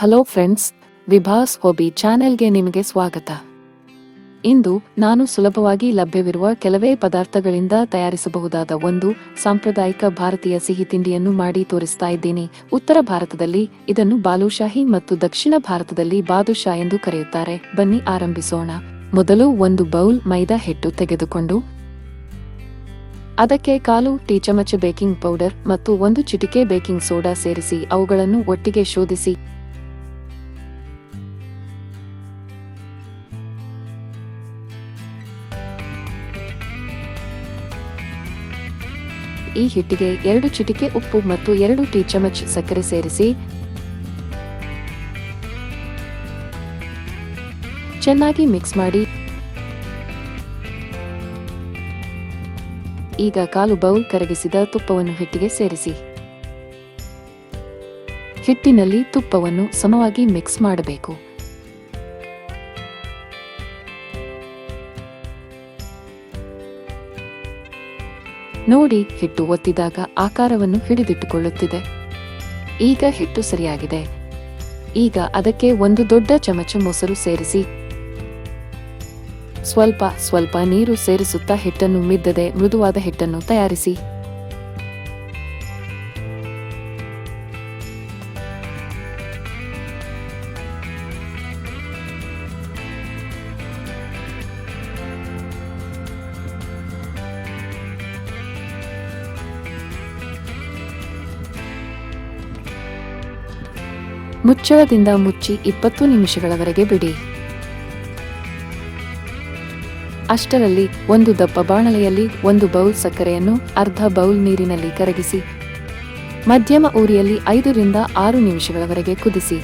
Hello friends, Vibhas ಹೋಬಿ ಚಾನೆಲ್ಗೆ ನಿಮಗೆ ಸ್ವಾಗತ. ಇಂದು ನಾನು ಸುಲಭವಾಗಿ ಲಭ್ಯವಿರುವ ಕೆಲವೇ ಪದಾರ್ಥಗಳಿಂದ ತಯಾರಿಸಬಹುದಾದ ಒಂದು ಸಾಂಪ್ರದಾಯಿಕ ಭಾರತೀಯ ಸಿಹಿ ತಿಂಡಿಯನ್ನು ಮಾಡಿ ತೋರಿಸ್ತಾ ಇದ್ದೀನಿ. ಉತ್ತರ ಭಾರತದಲ್ಲಿ ಇದನ್ನು ಬಾಲುಶಾಹಿ ಮತ್ತು ದಕ್ಷಿಣ ಭಾರತದಲ್ಲಿ ಬಾದುಷಾ ಎಂದು ಕರೆಯುತ್ತಾರೆ. ಬನ್ನಿ ಆರಂಭಿಸೋಣ. ಮೊದಲು ಒಂದು ಬೌಲ್ ಮೈದಾ ಹಿಟ್ಟು ತೆಗೆದುಕೊಂಡು, ಅದಕ್ಕೆ ಕಾಲು ಟೀ ಚಮಚ ಬೇಕಿಂಗ್ ಪೌಡರ್ ಮತ್ತು ಒಂದು ಚಿಟಿಕೆ ಬೇಕಿಂಗ್ ಸೋಡಾ ಸೇರಿಸಿ, ಅವುಗಳನ್ನು ಒಟ್ಟಿಗೆ ಶೋಧಿಸಿ. ಈ ಹಿಟ್ಟಿಗೆ ಎರಡು ಚಿಟಿಕೆ ಉಪ್ಪು ಮತ್ತು ಎರಡು ಟೀ ಚಮಚ ಸಕ್ಕರೆ ಸೇರಿಸಿ. ಚೆನ್ನಾಗಿ ಮಿಕ್ಸ್ ಮಾಡಿ. ಈಗ ಕಾಲು ಬೌಲ್ ಕರಗಿಸಿದ ತುಪ್ಪವನ್ನು ಹಿಟ್ಟಿಗೆ ಸೇರಿಸಿ. ಹಿಟ್ಟಿನಲ್ಲಿ ತುಪ್ಪವನ್ನು ಸಮವಾಗಿ ಮಿಕ್ಸ್ ಮಾಡಬೇಕು. ನೋಡಿ ಹಿಟ್ಟು ಒತ್ತಿದಾಗ ಆಕಾರವನ್ನು ಹಿಡಿದಿಟ್ಟುಕೊಳ್ಳುತ್ತಿದೆ. ಈಗ ಹಿಟ್ಟು ಸರಿಯಾಗಿದೆ. ಈಗ ಅದಕ್ಕೆ ಒಂದು ದೊಡ್ಡ ಚಮಚ ಮೊಸರು ಸೇರಿಸಿ. ಸ್ವಲ್ಪ ಸ್ವಲ್ಪ ನೀರು ಸೇರಿಸುತ್ತಾ ಹಿಟ್ಟನ್ನು ಮಿದ್ದದೆ ಮೃದುವಾದ ಹಿಟ್ಟನ್ನು ತಯಾರಿಸಿ. ಮುಚ್ಚಳದಿಂದ ಮುಚ್ಚಿ ಇಪ್ಪತ್ತು ನಿಮಿಷಗಳವರೆಗೆ ಬಿಡಿ. ಅಷ್ಟರಲ್ಲಿ ಒಂದು ದಪ್ಪ ಬಾಣಲೆಯಲ್ಲಿ ಒಂದು ಬೌಲ್ ಸಕ್ಕರೆಯನ್ನು ಅರ್ಧ ಬೌಲ್ ನೀರಿನಲ್ಲಿ ಕರಗಿಸಿ, ಮಧ್ಯಮ ಊರಿಯಲ್ಲಿ ಐದರಿಂದ ಆರು ನಿಮಿಷಗಳವರೆಗೆ ಕುದಿಸಿ.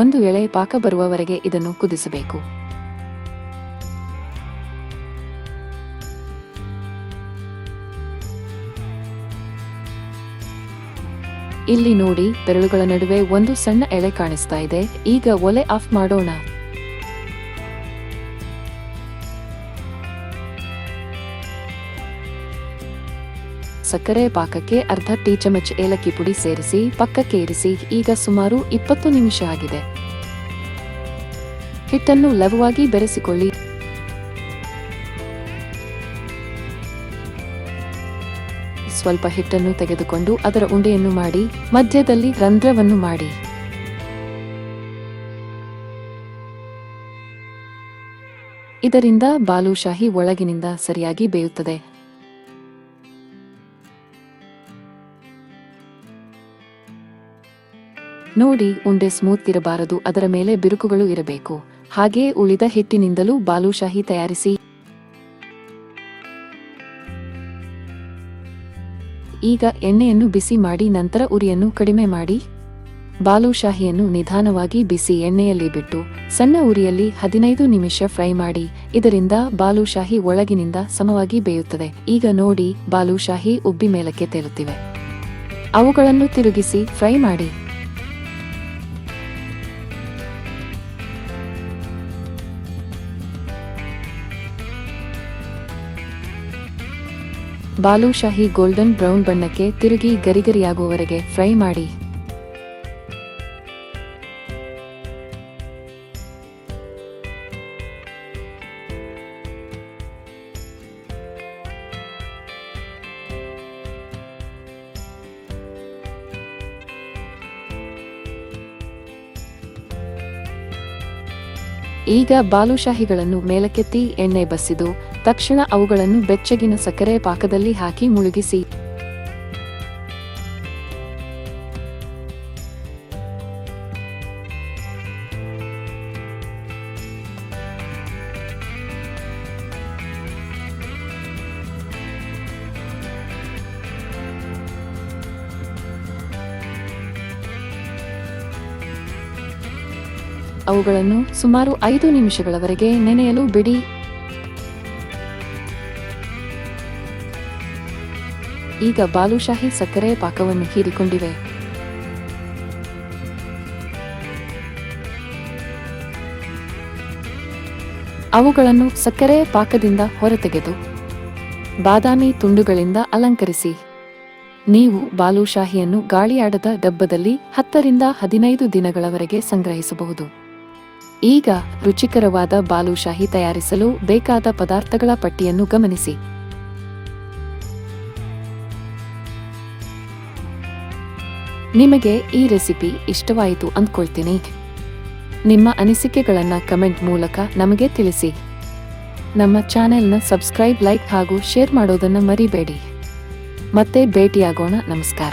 ಒಂದು ಎಳೆ ಪಾಕ ಬರುವವರೆಗೆ ಇದನ್ನು ಕುದಿಸಬೇಕು. ಇಲ್ಲಿ ನೋಡಿ, ಬೆರಳುಗಳ ನಡುವೆ ಒಂದು ಸಣ್ಣ ಎಳೆ ಕಾಣಿಸ್ತಾ ಇದೆ. ಈಗ ಒಲೆ ಆಫ್ ಮಾಡೋಣ. ಸಕ್ಕರೆ ಪಾಕಕ್ಕೆ ಅರ್ಧ ಟೀ ಚಮಚ ಏಲಕ್ಕಿ ಪುಡಿ ಸೇರಿಸಿ, ಪಕ್ಕಕ್ಕೆ ಇರಿಸಿ, ಈಗ ಸುಮಾರು ಇಪ್ಪತ್ತು ನಿಮಿಷ ಆಗಿದೆ. ಹಿಟ್ಟನ್ನು ಲಘುವಾಗಿ ಬೆರೆಸಿಕೊಳ್ಳಿ. ಸ್ವಲ್ಪ ಹಿಟ್ಟನ್ನು ತೆಗೆದುಕೊಂಡು ಅದರ ಉಂಡೆಯನ್ನು ಮಾಡಿ, ಮಧ್ಯದಲ್ಲಿ ರಂಧ್ರವನ್ನು ಮಾಡಿ. ಇದರಿಂದ ಬಾಲುಶಾಹಿ ಒಳಗಿನಿಂದ ಸರಿಯಾಗಿ ಬೇಯುತ್ತದೆ. ನೋಡಿ, ಉಂಡೆ ಸ್ಮೂತ್ ಇರಬಾರದು, ಅದರ ಮೇಲೆ ಬಿರುಕುಗಳು ಇರಬೇಕು. ಹಾಗೆಯೇ ಉಳಿದ ಹಿಟ್ಟಿನಿಂದಲೂ ಬಾಲುಶಾಹಿ ತಯಾರಿಸಿ ಈಗ ಎಣ್ಣೆಯನ್ನು ಬಿಸಿ ಮಾಡಿ ನಂತರ ಉರಿಯನ್ನು ಕಡಿಮೆ ಮಾಡಿ ಬಾಲುಶಾಹಿಯನ್ನು ನಿಧಾನವಾಗಿ ಬಿಸಿ ಎಣ್ಣೆಯಲ್ಲಿ ಬಿಟ್ಟು ಸಣ್ಣ ಉರಿಯಲ್ಲಿ ಹದಿನೈದು ನಿಮಿಷ ಫ್ರೈ ಮಾಡಿ, ಇದರಿಂದ ಬಾಲುಶಾಹಿ ಒಳಗಿನಿಂದ ಸಮವಾಗಿ ಬೇಯುತ್ತದೆ. ಈಗ ನೋಡಿ ಬಾಲುಶಾಹಿ ಉಬ್ಬಿ ಮೇಲಕ್ಕೆ ತೇಲುತ್ತಿವೆ. ಅವುಗಳನ್ನು ತಿರುಗಿಸಿ ಫ್ರೈ ಮಾಡಿ. ಬಾಲುಶಾಹಿ ಗೋಲ್ಡನ್ ಬ್ರೌನ್ ಬಣ್ಣಕ್ಕೆ ತಿರುಗಿ ಗರಿಗರಿಯಾಗುವವರೆಗೆ ಫ್ರೈ ಮಾಡಿ. ಈಗ ಬಾಲುಶಾಹಿಗಳನ್ನು ಮೇಲಕ್ಕೆತ್ತಿ ಎಣ್ಣೆ ಬಸಿದು ತಕ್ಷಣ ಅವುಗಳನ್ನು ಬೆಚ್ಚಗಿನ ಸಕ್ಕರೆ ಪಾಕದಲ್ಲಿ ಹಾಕಿ ಮುಳುಗಿಸಿ ಅವುಗಳನ್ನು ಸುಮಾರು ಐದು ನಿಮಿಷಗಳವರೆಗೆ ನೆನೆಯಲು ಬಿಡಿ. ಈಗ ಬಾಲುಶಾಹಿ ಸಕ್ಕರೆ ಪಾಕವನ್ನು ಹೀರಿಕೊಂಡಿವೆ. ಅವುಗಳನ್ನು ಸಕ್ಕರೆ ಪಾಕದಿಂದ ಹೊರತೆಗೆದು ಬಾದಾಮಿ ತುಂಡುಗಳಿಂದ ಅಲಂಕರಿಸಿ. ನೀವು ಬಾಲುಶಾಹಿಯನ್ನು ಗಾಳಿಯಾಡದ ಡಬ್ಬದಲ್ಲಿ ಹತ್ತರಿಂದ ಹದಿನೈದು ದಿನಗಳವರೆಗೆ ಸಂಗ್ರಹಿಸಬಹುದು. ಈಗ ರುಚಿಕರವಾದ ಬಾಲುಶಾಹಿ ತಯಾರಿಸಲು ಬೇಕಾದ ಪದಾರ್ಥಗಳ ಪಟ್ಟಿಯನ್ನು ಗಮನಿಸಿ. ನಿಮಗೆ ಈ ರೆಸಿಪಿ ಇಷ್ಟವಾಯಿತು ಅಂದ್ಕೊಳ್ತೀನಿ. ನಿಮ್ಮ ಅನಿಸಿಕೆಗಳನ್ನು ಕಮೆಂಟ್ ಮೂಲಕ ನಮಗೆ ತಿಳಿಸಿ. ನಮ್ಮ ಚಾನೆಲ್ನ ಸಬ್ಸ್ಕ್ರೈಬ್, ಲೈಕ್ ಹಾಗೂ ಶೇರ್ ಮಾಡೋದನ್ನು ಮರಿಬೇಡಿ. ಮತ್ತೆ ಭೇಟಿಯಾಗೋಣ. ನಮಸ್ಕಾರ.